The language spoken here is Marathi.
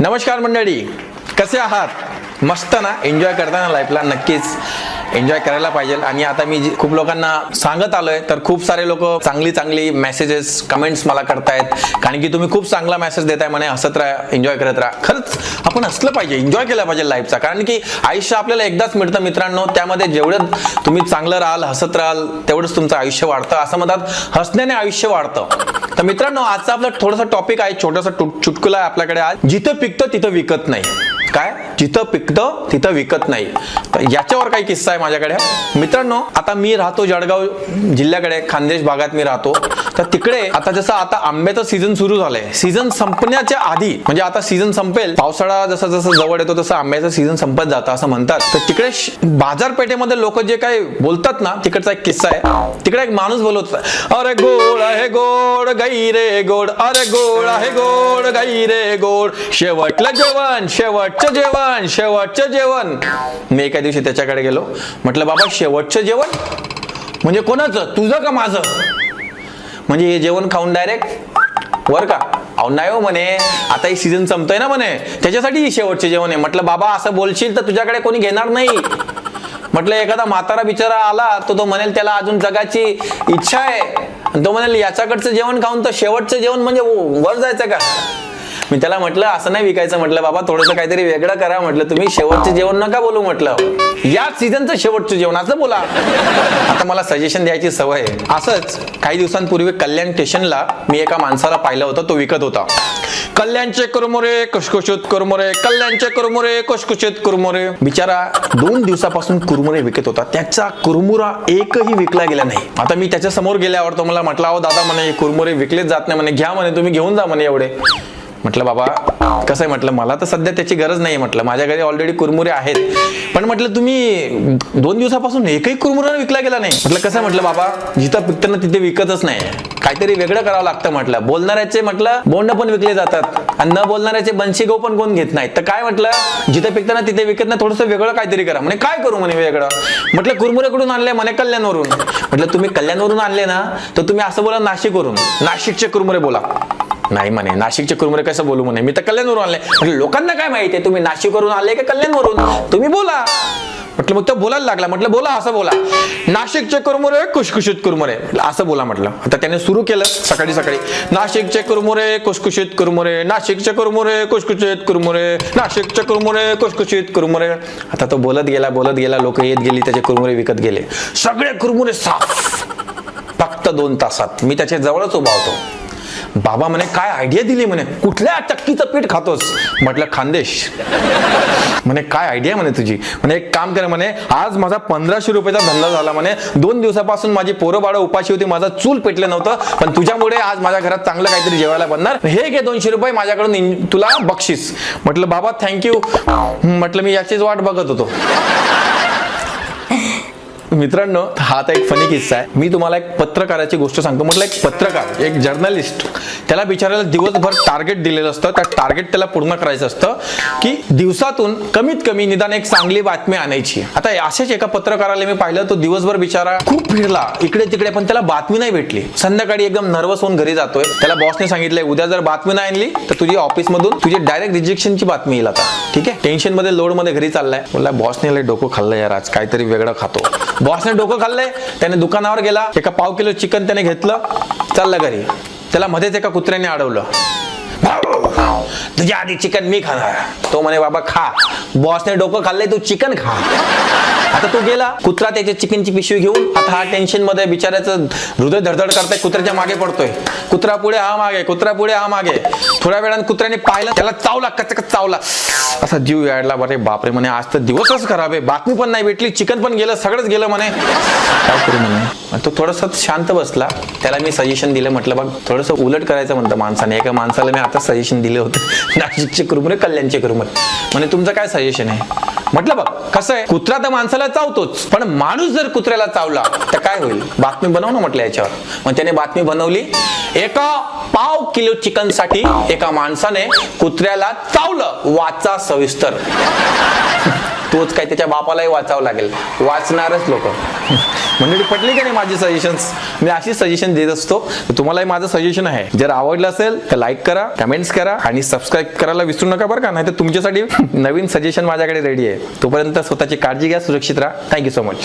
नमस्कार मंडळी कसे आहात? मस्त ना? एन्जॉय करताना लाईफला नक्कीच. एन्जॉय करायला पाहिजे. आणि आता मी खूप लोकांना सांगत आलोय तर खूप सारे लोक चांगली चांगली मेसेजेस कमेंट्स मला करतायत. कारण की तुम्ही खूप चांगला मेसेज देताय म्हणे हसत राहा एन्जॉय करत राहा. खरंच आपण हसलं पाहिजे एन्जॉय केलं पाहिजे लाईफचा कारण की आयुष्य आपल्याला एकदाच मिळतं मित्रांनो. त्यामध्ये जेवढं तुम्ही चांगलं राहाल हसत राहाल तेवढंच तुमचं आयुष्य वाढतं. असं म्हणतात हसण्याने आयुष्य वाढतं. तर मित्रांनो आजचा आपला थोडासा टॉपिक आहे छोटासा चुटकुला आहे आपल्याकडे आज. जिथं पिकतं तिथं विकत नाही. काय? जिथं पिकतं तिथं विकत नाही. तर याच्यावर काही किस्सा आहे माझ्याकडे. मित्रांनो आता मी राहतो जळगाव जिल्ह्याकडे खानदेश भागात मी राहतो. तर तिकडे आता जसं आता आंब्याचं सीझन सुरू झालंय. सीझन संपण्याच्या आधी म्हणजे आता सीझन संपेल पावसाळा जसं जसं जवळ येतो तसं आंब्याचं सीझन संपत जातं असं म्हणतात. तर तिकडे बाजारपेठेमध्ये लोक जे काही बोलतात ना तिकडचा एक किस्सा आहे. तिकडे एक माणूस बोलत अरे गोड आहे गोड गाई रे गोड अरे गोड आहे गोड गाई रे गोड शेवटलं जेवण शेवटचं जेवण शेवटचं जेवण. मी एका दिवशी त्याच्याकडे गेलो. म्हटलं बाबा शेवटचं जेवण? म्हणजे कोणाचं? तुझं का माझं? म्हणजे हे जेवण खाऊन डायरेक्ट वर का? अहो नाही हो म्हणे. आता ही सीझन संपतोय ना म्हणे. त्याच्यासाठी शेवटचे जेवण आहे. म्हटलं बाबा असं बोलशील तर तुझ्याकडे कोणी घेणार नाही. म्हटलं एखादा म्हातारा बिचारा आला तो तो म्हणेल त्याला अजून जगाची इच्छा आहे. तो म्हणेल याच्याकडचं जेवण खाऊन तर शेवटचं जेवण म्हणजे वर जायचं का? मी त्याला म्हटलं असं नाही विकायचं म्हटलं बाबा थोडंसं काहीतरी वेगळं करा म्हटलं तुम्ही शेवटचं जेवण नका बोलू म्हटलं. या सीझनचं शेवटचं जेवण असं बोला. आता मला सजेशन द्यायची सवय आहे. असंच काही दिवसांपूर्वी कल्याण स्टेशनला मी एका माणसाला पाहिलं होतं तो विकत होता. कल्याणचे कुरमुरे कुशकुशीत कुरमुरे कल्याणचे कुरमुरे कुशकुशीत कुरमुरे बिचारा दोन दिवसापासून कुरमुरे विकत होता. त्याचा कुरमुरा एकही विकला गेला नाही. आता मी त्याच्यासमोर गेल्यावर तो मला म्हटला अहो दादा म्हणे कुरमुरे विकलेच जात नाही म्हणे. घ्या म्हणे तुम्ही घेऊन जा म्हणे एवढे. म्हटलं बाबा कसं आहे? म्हटलं मला तर सध्या त्याची गरज नाही म्हटलं. माझ्या घरी ऑलरेडी कुरमुरे आहेत. पण म्हटलं तुम्ही दोन दिवसापासून एकही कुरमुरा विकला गेला नाही. म्हटलं कसं म्हटलं बाबा जिथं पिकतं ना तिथे विकतच नाही. काहीतरी वेगळं करावं लागतं म्हटलं. बोलणाऱ्याचे म्हटलं बोंड पण विकले जातात आणि न बोलणाऱ्याचे बनशी गहू पण कोण घेत नाही तर काय म्हटलं जिथं पिकतं ना तिथे विकत नाही थोडंसं वेगळं काहीतरी करा. म्हणे काय करू म्हणे वेगळं? म्हटलं कुरमुरेकडून आणले म्हणे कल्याणवरून. म्हटलं तुम्ही कल्याणवरून आणले ना तर तुम्ही असं बोला नाशिकवरून. नाशिकचे कुरमुरे बोला. नाही म्हणे. नाशिकच्या कुरमुरे कसं बोलू म्हणे? मी तर कल्याणवरून आले. म्हटलं लोकांना काय माहिती आहे तुम्ही नाशिकवरून आले का कल्याणवरून? तुम्ही बोला. म्हटलं मग तो बोलायला लागला. म्हटलं बोला असं बोला. नाशिकचे कुरमुरे कुशकुशीत कुरमुरे. असं बोला म्हटलं. आता त्याने सुरू केलं सकाळी सकाळी. नाशिकचे कुरमुरे कुशकुशीत कुरमुरे. नाशिकचे कुरमुरे कुशकुशीत कुरमुरे. नाशिकचे कुरमुरे कुशकुशीत कुरमुरे. आता तो बोलत गेला बोलत गेला. लोक येत गेली त्याचे कुरमुरे विकत गेले. सगळे कुरमुरे साफ. फक्त दोन तासात. मी त्याच्या जवळच उभा होतो. बाबा म्हणे काय आयडिया दिली म्हणे? कुठल्या चक्कीचं पीठ खातोस? म्हटलं खानदेश. म्हणे काय आयडिया म्हणे तुझी? म्हणे एक काम कर म्हणे आज माझा पंधराशे रुपयाचा धंदा झाला म्हणे. दोन दिवसापासून माझी पोरं बाळं उपाशी होती माझा चूल पेटलं नव्हतं पण तुझ्यामुळे आज माझ्या घरात चांगलं काहीतरी जेवायला बनणार. हे घे दोनशे रुपये माझ्याकडून तुला बक्षीस. म्हटलं बाबा थँक्यू म्हटलं मी याचीच वाट बघत होतो. मित्रांनो हा आता एक फनी किस्सा आहे. मी तुम्हाला एक पत्रकाराची गोष्ट सांगतो. म्हटलं एक पत्रकार एक जर्नलिस्ट त्याला बिचारायला दिवसभर टार्गेट दिलेलं असतं. त्या टार्गेट त्याला पूर्ण करायचं असतं की दिवसातून कमीत कमी निदान एक चांगली बातमी आणायची. आता अशाच एका पत्रकाराला मी पाहिलं तो दिवसभर बिचारा खूप फिरला इकडे तिकडे पण त्याला बातमी नाही भेटली. संध्याकाळी एकदम नर्वस होऊन घरी जातोय. त्याला बॉसने सांगितलंय उद्या जर बातमी नाही आणली तर तुझी ऑफिस मधून तुझी डायरेक्ट रिजेक्शनची बातमी येईल आता. ठीक आहे? टेन्शनमध्ये लोडमध्ये घरी चाललाय. बोलला बॉसने लय डोकं खाल्लं यार आज काहीतरी वेगळं खातो. बॉसने डोकं खाल्लंय त्याने दुकानावर गेला एका पाव किलो चिकन त्याने घेतलं चाललं घरी. त्याला मध्येच एका कुत्र्याने अडवलं. तुझ्या आधी चिकन मी खाणार. तो म्हणे बाबा खा. बॉसने डोकं खाल्लंय तू चिकन खा. आता तो गेला कुत्रा त्याच्या चिकनची पिशवी घेऊन आता हा टेन्शनमध्ये बिचाऱ्याचं हृदय धडधड करताय कुत्र्याच्या मागे पडतोय. कुत्रा पुढे हा मागे कुत्रा पुढे हा मागे. थोड्या वेळाने कुत्र्याने पाहिलं त्याला चावला कचकच चावला. असा जीव याडला बरे बापरे म्हणे आज तर दिवसच खराब आहे. बातमी पण नाही भेटली चिकन पण गेलं सगळंच गेलं म्हणे. काय करू म्हणे? तो थोडासा शांत बसला. त्याला मी सजेशन दिलं म्हटलं बघ थोडंसं उलट करायचं म्हणतं माणसाने. एका माणसाला मी आता सजेशन दिलं होतं. नाशिकचे कुरमुरे कल्याणचे कुरमुरे. म्हणे तुमचं काय सजेशन आहे? म्हटलं बघ कसं आहे? कुत्रा तर माणसाला चावतोच पण माणूस जर कुत्र्याला चावला तर काय होईल? बातमी बनव ना म्हटलं याच्यावर. मग त्याने बातमी बनवली एका पाव किलो चिकनसाठी एका माणसाने कुत्र्याला चावलं वाचा सविस्तर. तोच काय त्याच्या बापालाही वाचावं लागेल. वाचणारच लोक. म्हणजे पटली का नाही माझी सजेशन्स मी अशी सजेशन देत असतो तर तुम्हालाही माझं सजेशन आहे. जर आवडलं असेल तर लाईक करा कमेंट्स करा आणि सबस्क्राईब करायला विसरू नका बरं का? नाही तर तुमच्यासाठी नवीन सजेशन माझ्याकडे रेडी आहे. तोपर्यंत स्वतःची काळजी घ्या सुरक्षित राहा. Thank you so much